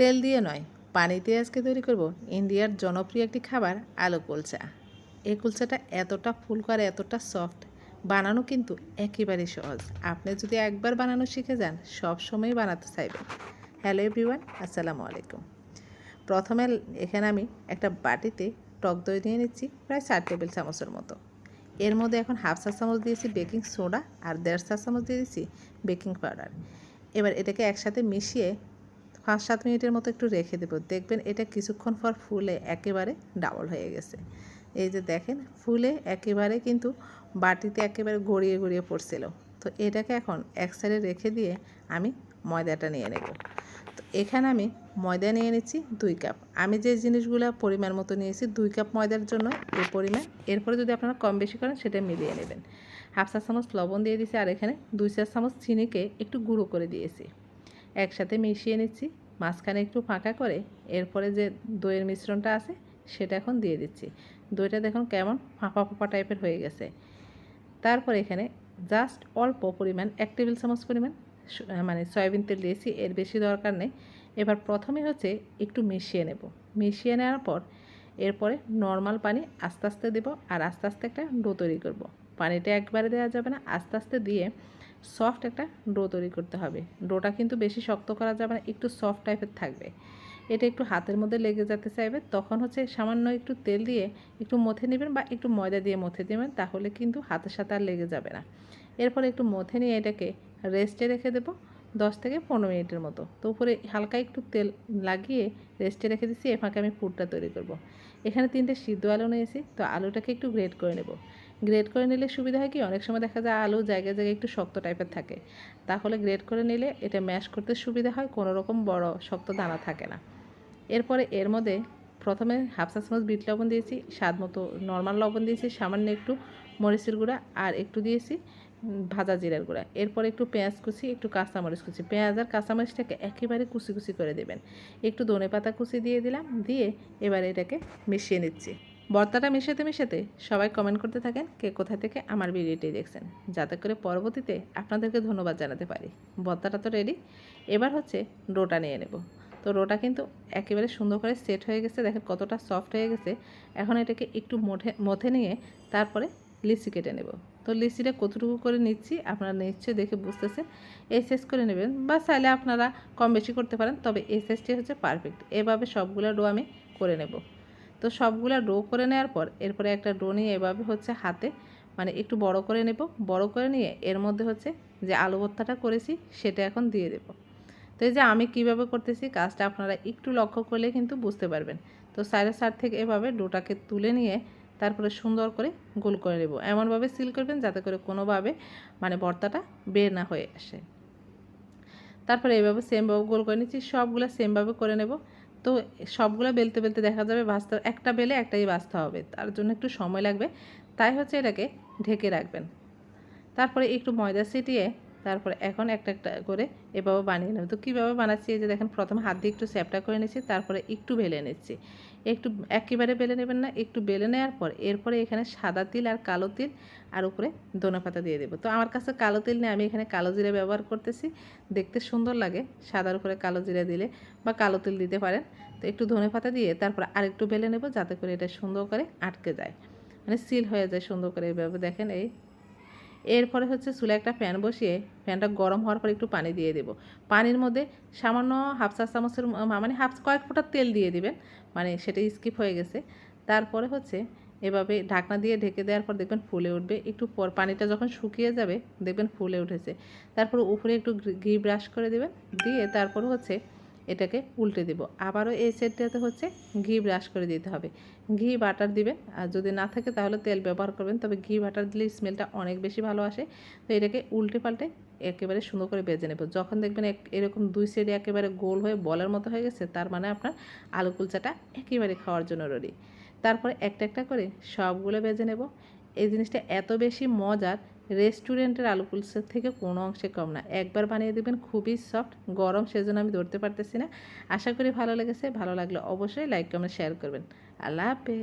তেল দিয়ে নয়, পানিতে আজকে তৈরি করব ইন্ডিয়ার জনপ্রিয় একটি খাবার, আলু কুলচা। এই কুলচাটা এতটা ফুলকো আর এতটা সফট, বানানো কিন্তু একেবারেই সহজ। আপনি যদি একবার বানানো শিখে যান, সব সময় বানাতে চাইবেন। হ্যালো এভরিওয়ান, আসসালামু আলাইকুম। প্রথমে এখানে আমি একটা বাটিতে টক দই নিয়ে নিচ্ছি, প্রায় চার টেবিল চামচের মতো। এর মধ্যে এখন হাফ চা চামচ দিয়েছি বেকিং সোডা আর দেড় চা চামচ দিয়ে দিচ্ছি বেকিং পাউডার। এবার এটাকে একসাথে মিশিয়ে পাঁচ সাত মিনিটের মতো একটু রেখে দেবো। দেখবেন এটা কিছুক্ষণ পর ফুলে একেবারে ডাবল হয়ে গেছে। এই যে দেখেন, ফুলে একেবারে কিন্তু বাটিতে একেবারে গড়িয়ে গড়িয়ে পড়ছিল। তো এটাকে এখন এক সাইডে রেখে দিয়ে আমি ময়দাটা নিয়ে নেব। তো এখানে আমি ময়দা নিয়ে নিচ্ছি দুই কাপ। আমি যে জিনিসগুলো পরিমাণ মতো নিয়েছি দুই কাপ ময়দার জন্য এই পরিমাণ। এরপরে যদি আপনারা কম বেশি করেন সেটা মিলিয়ে নেবেন। হাফ চা চামচ লবণ দিয়ে দিয়েছি আর এখানে দুই চার চামচ চিনিকে একটু গুঁড়ো করে দিয়েছি। একসাথে মিশিয়ে নিচ্ছি। মাঝখানে একটু ফাঁকা করে এরপরে যে দইয়ের মিশ্রণটা আছে, সেটা এখন দিয়ে দিচ্ছি। দইটা দেখুন কেমন ফাঁপা ফাঁপা টাইপের হয়ে গেছে। তারপর এখানে জাস্ট অল্প পরিমাণ এক টেবিল চামচ পরিমাণ মানে সয়াবিন তেল দিয়েছি, এর বেশি দরকার নেই। এবার প্রথমে হচ্ছে একটু মিশিয়ে নেব। মিশিয়ে নেওয়ার পর এরপরে নর্মাল পানি আস্তে আস্তে দেবো আর আস্তে আস্তে একটা ডো তৈরি করব। পানিটা একবারে দেওয়া যাবে না, আস্তে আস্তে দিয়ে সফট একটা ডো তৈরি করতে হবে। ডোটা কিন্তু বেশি শক্ত করা যাবে না, একটু সফট টাইপের থাকবে। এটা একটু হাতের মধ্যে লেগে যেতে চাইবে, তখন হচ্ছে সামান্য একটু তেল দিয়ে একটু মথে নেবেন বা একটু ময়দা দিয়ে মথে দেবেন, তাহলে কিন্তু হাতের সাথে আর লেগে যাবে না। এরপর একটু মথে নিয়ে এটাকে রেস্টে রেখে দেবো। দশ থেকে পনেরো মিনিটের মতো। তো উপরে হালকা একটু তেল লাগিয়ে রেস্টে রেখে দিচ্ছি এ ফাঁকে আমি পুরটা তৈরি করব। এখানে তিনটে সিদ্ধ আলু নিয়েছি, তো আলুটাকে একটু গ্রেড করে নেব। গ্রেড করে নিলে সুবিধা হয় কি, অনেক সময় দেখা যায় আলু জায়গায় জায়গায় একটু শক্ত টাইপের থাকে। তাহলে গ্রেড করে নিলে এটা ম্যাশ করতে সুবিধা হয়, কোনো রকম বড় শক্ত দানা থাকে না। এরপরে এর মধ্যে প্রথমে হাফ চা চামচ বিট লবণ দিয়েছি, স্বাদ মতো নর্মাল লবণ দিয়েছি, সামান্য একটু মরিচের গুঁড়া আর একটু দিয়েছি। ভাজা জিরার গুঁড়া। এরপর একটু পেঁয়াজ কুচি, একটু কাঁচামরিচ কুচি। পেঁয়াজ আর কাঁচামরিচটাকে একেবারে কুচি কুচি করে দেবেন। একটু ধনে পাতা কুচি দিয়ে দিলাম, দিয়ে এবার এটাকে মিশিয়ে নিচ্ছি। বর্তাটা মিশাতে মিশাতে সবাই কমেন্ট করতে থাকেন কে কোথা থেকে আমার ভিডিওটি দেখছেন। যাতে করে পরবর্তীতে আপনাদেরকে ধন্যবাদ জানাতে পারি। বর্তাটা তো রেডি এবার হচ্ছে ডোটা নিয়ে নেব। তো রোটা কিন্তু একেবারে সুন্দর করে সেট হয়ে গেছে। দেখেন কতটা সফট হয়ে গেছে। এখন এটাকে একটু মঠে, মথে নিয়ে তারপরে লিচি কেটে নেব। তো লিচিটা কতটুকু করে নিচ্ছি আপনারা নিশ্চয়ই দেখে বুঝতেছেন। এই সাইজ করে নেবেন বা চাইলে আপনারা কম বেশি করতে পারেন, তবে এই সাইজটি হচ্ছে পারফেক্ট এভাবে সবগুলো ডো আমি করে নেব। তো সবগুলো ডো করে নেওয়ার পর এরপরে একটা ডো নিয়ে এভাবে হচ্ছে হাতে মানে একটু বড় করে নেব। বড় করে নিয়ে এর মধ্যে হচ্ছে যে আলু ভর্তাটা করেছি সেটা এখন দিয়ে দেবো। তো এই যে আমি কীভাবে করতেছি কাজটা আপনারা একটু লক্ষ্য করলে কিন্তু বুঝতে পারবেন। তো সাইডের সাইড থেকে এভাবে ডোটাকে তুলে নিয়ে তারপরে সুন্দর করে গোল করে নেব। এমনভাবে সিল করবেন যাতে করে কোনোভাবে মানে ভর্তাটা বের না হয়ে আসে। তারপরে এইভাবে সেমভাবে গোল করে নিচ্ছি, সবগুলো সেমভাবে করে নেব। তো সবগুলো বেলতে বেলতে দেখা যাবে ভাজতে একটা বেলে একটাই ভাজতে হবে, তার জন্য একটু সময় লাগবে। তাই হচ্ছে এটাকে ঢেকে রাখবেন। তারপরে একটু ময়দা ছিটিয়ে তারপরে এখন একটা একটা করে এভাবে বানিয়ে নেব। তো কীভাবে বানাচ্ছি? এই যে দেখেন, প্রথম হাত দিয়ে একটু স্যাপটা করে নিচ্ছি তারপরে একটু বেলে নিচ্ছি। একটু একেবারে বেলে নেবেন না, একটু বেলে নেওয়ার পর এরপরে এখানে সাদা তিল আর কালো তিল আর উপরে দোনা পাতা দিয়ে দেবো। তো আমার কাছে কালো তিল নিয়ে আমি এখানে কালো জিরা ব্যবহার করতেছি। দেখতে সুন্দর লাগে, সাদার উপরে কালো জিরা দিলে বা কালো তিল দিতে পারেন। তো একটু ধনে পাতা দিয়ে তারপর আরেকটু বেলে নেব, যাতে করে এটা সুন্দর করে আটকে যায়। মানে সিল হয়ে যায় সুন্দর করে এইভাবে দেখেন এই এরপরে হচ্ছে চুলে একটা প্যান বসিয়ে প্যানটা গরম হওয়ার পর একটু পানি দিয়ে দেব। পানির মধ্যে সামান্য হাফ চা চামচের মানে হাফ কয়েক ফোঁটা তেল দিয়ে দিবেন। মানে সেটা স্কিপ হয়ে গেছে। তারপরে হচ্ছে এভাবে ঢাকনা দিয়ে ঢেকে দেওয়ার পর দেখবেন ফুলে উঠবে। একটু পর পানিটা যখন শুকিয়ে যাবে দেখবেন ফুলে উঠেছে। তারপর উপরে একটু ঘি ব্রাশ করে দেবেন। দিয়ে তারপর হচ্ছে এটাকে উল্টে দেব। আবারও এই সেটটাতে হচ্ছে ঘি ব্রাশ করে দিতে হবে। ঘি, বাটার দিবেন। আর যদি না থাকে তাহলে তেল ব্যবহার করবেন। তবে ঘি, বাটার দিলে স্মেলটা অনেক বেশি ভালো আসে। তো এটাকে উল্টে পাল্টে একেবারে সুন্দর করে বেজে নেব। যখন দেখবেন এরকম দুই সাইডে একেবারে গোল হয়ে বলের মতো হয়ে গেছে, তার মানে আপনার আলু কুলচাটা একেবারে খাওয়ার জন্য রেডি তারপরে একটা একটা করে সবগুলো বেজে নেব। এই জিনিসটা এত বেশি মজার রেস্টুরেন্টের আলু কুলসের থেকে কোনো অংশে কম না। একবার বানিয়ে দেবেন, খুবই সফট গরম, সেজন্য আমি ধরতে পারতেছি না। আশা করি ভালো লেগেছে, ভালো লাগলে অবশ্যই লাইক কমেন্ট শেয়ার করবেন। আল্লাহ হাফেজ।